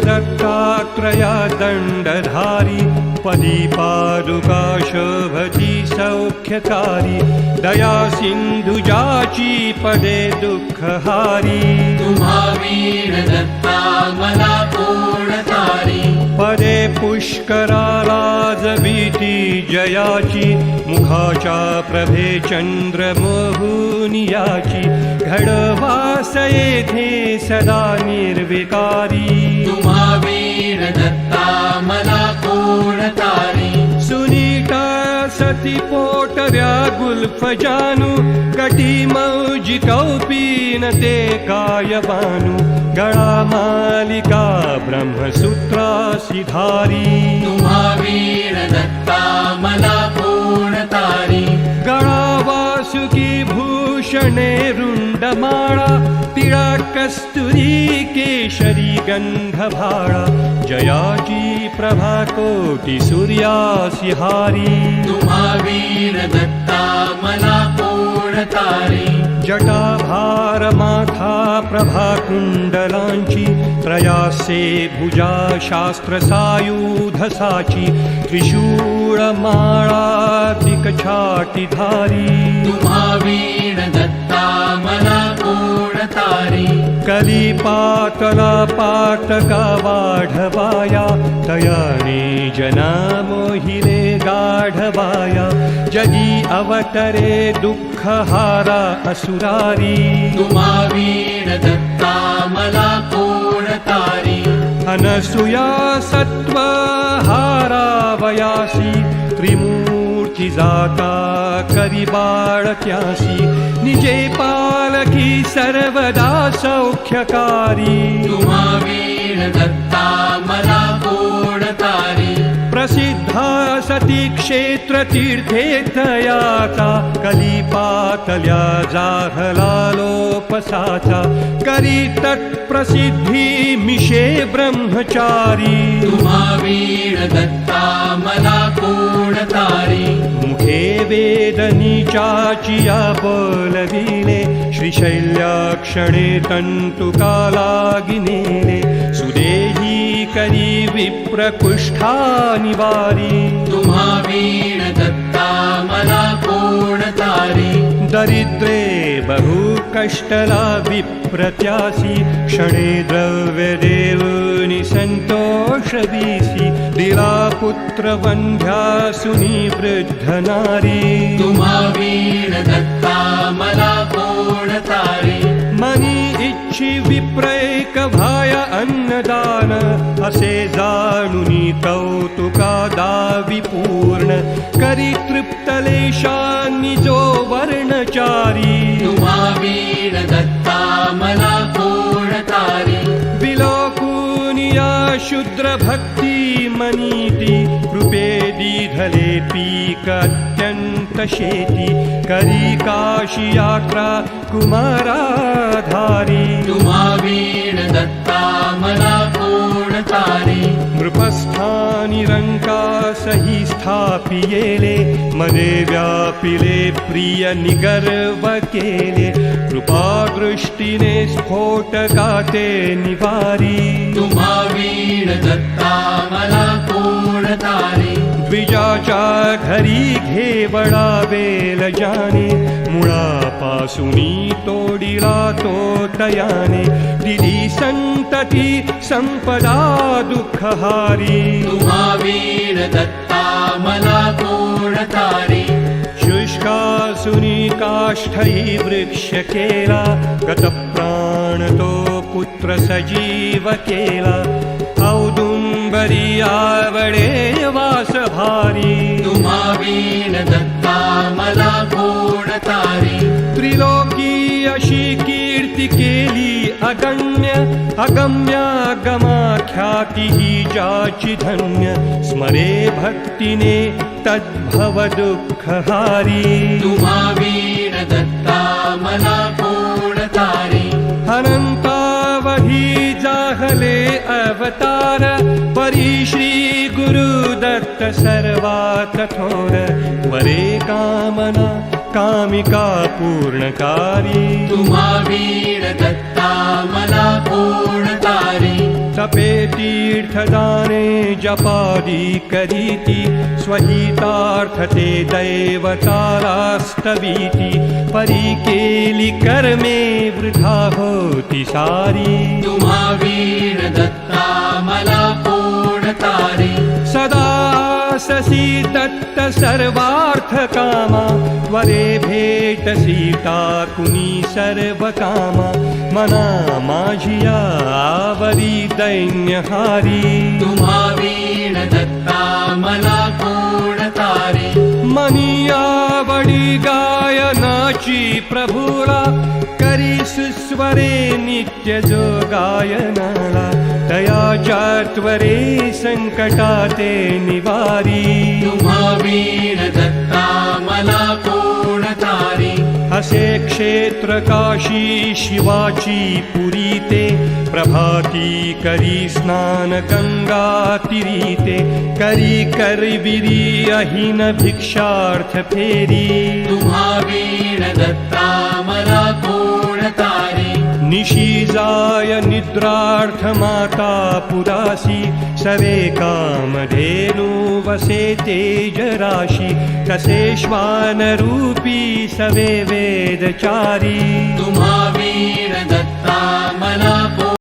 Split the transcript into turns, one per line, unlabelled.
यतिरूपदत्तात्रया दण्डधारी पदीपादुकाशोभति सौख्यकारी दया सिन्धुजाची पदे दुःखहारी।
दत्ता मला कोणतारी
पदे पुष्कराराजभीती जयाची मुखाच्या प्रभे चन्द्रमोहुनियाची घडवास येथे सदा निर्विकारी.
तुम्हावीण दत्ता मला कोणतारी
मालिका ब्रह्मसूत्रासी धारी
तुम्हावीण दत्ता मला कोणतारी
गळा वासुकी भूषणे रुण्डमाळा तिळा कस्तुरी केशरी गन्धभाळा। जयाची प्रभा
तुम्हावीण दत्ता मला कोणतारी
जटाभार माथा त्रयासे भुजा शास्त्रसायुधसाची त्रिशूळमाळादिकछाटिधारी
तुम्हावीण दत्ता मला कोणतारी
कलिपातला पातका वाढवाया तयाने जना जगी अवतरे दुःखहारा असुरारी।
तुम्हावीण दत्ता मला कोणतारी
अनसुया सत्त्वहारावयासि। त्रिमूर्ति जाता करि बाळक्यासि निजे पालकी सर्वदा सौख्यकारी।
दत्ता
तीर्थयाता कलिपातल्या जाहलालोपसाचा करी तत्प्रसिद्धी मिशे ब्रह्मचारी।
तुम्हा वीण दत्ता मला कोणतारी
मुखे वेदनीचाची बलविणे श्रीशैल्याक्षणे तन्तुकालागिने करी विप्रकुष्ठानिवारी
तुम्हावीण दत्ता मला कोणतारी
दरिद्रे बहु कष्टला विप्रत्यासी क्षणे द्रव्यदेवनि सन्तोषवीसि दिला पुत्रवन्ध्या सुनी वृद्धनारी।
तुम्हावीण दत्ता मला कोणतारी
मनी इच्छी विप्रैक भाय अन्नदान असे जाणुनी कौतुका दावी पूर्ण करी तृप्तलेशांनी जो वर्णचारी।
तुम्हावीण दत्ता मला कोणतारी
विलोकुनिया शुद्र भक्ती अत्यंत शेती करी काशी यात्रा कुमाराधारी।
दत्ता मला कोणतारी
नृपस्थानि रङ्कासहि स्थापियेले मने व्यापिले प्रिय निगर्व केले कृपादृष्टिने स्फोटकाते निवारी।
तुम्हावीण दत्ता मला
द्विजाच्या घरी घेवडा बेल जाने. मुळापासुनी तोडिला तो तयाने. दिली संतती संपदा दुःखहारी.
तुम्हावीण दत्ता मला कोणतारी
शुष्कासुनी काष्ठै वृक्ष केला. गतप्राण तो पुत्र सजीव केला औदुंबरी आवडे वास भारी
तुम्हावीण दत्ता मला कोणतारी
त्रिलोकी अशी कीर्ती केली अगण्य अगम्यागमाख्याती ही जाची धन्य। स्मरे भक्तीने तद्भव दुःखहारी
तुम्हावीण दत्ता मला
अवतार परी श्री गुरुदत्त सर्वा कठोर वरे कामना कामिका पूर्णकारी।
तुम्हा दत्ता मला पूर्णतारी
तपे तीर्थदाने जपादी करीति स्वहितार्थते दैवतारास्तवीति। परिकेलि कर्मे वृथा होति सारी।
तुम्हा वीण
ससी दत्त सर्वार्थकामा त्वरे भेट सीता कुनी सर्वकामा मना माझिया आवरी दैन्यहारी।
तुम्हा वीण दत्ता मला पूर्णतारी
मनियावडी गायनाची प्रभुला करी सुस्वरे नित्य जो गायनाला तया चात्वरे संकटाते निवारी।
तुम्हा वीण दत्ता मला पूर्णतारी
हसे क्षेत्र काशी शिवाची पुरी ते प्रभाती करी स्नान गंगा तिरीते करी करविरी अहिन भिक्षार्थ फेरी।
तुम्हा वीण दत्ता मला पूर्णतारी
निशी जाय निद्रार्थ माता पुरासी सवे कामधेनु वसे तेजराशि सवे वेदचारी।
तुम्हा वीण दत्ता मला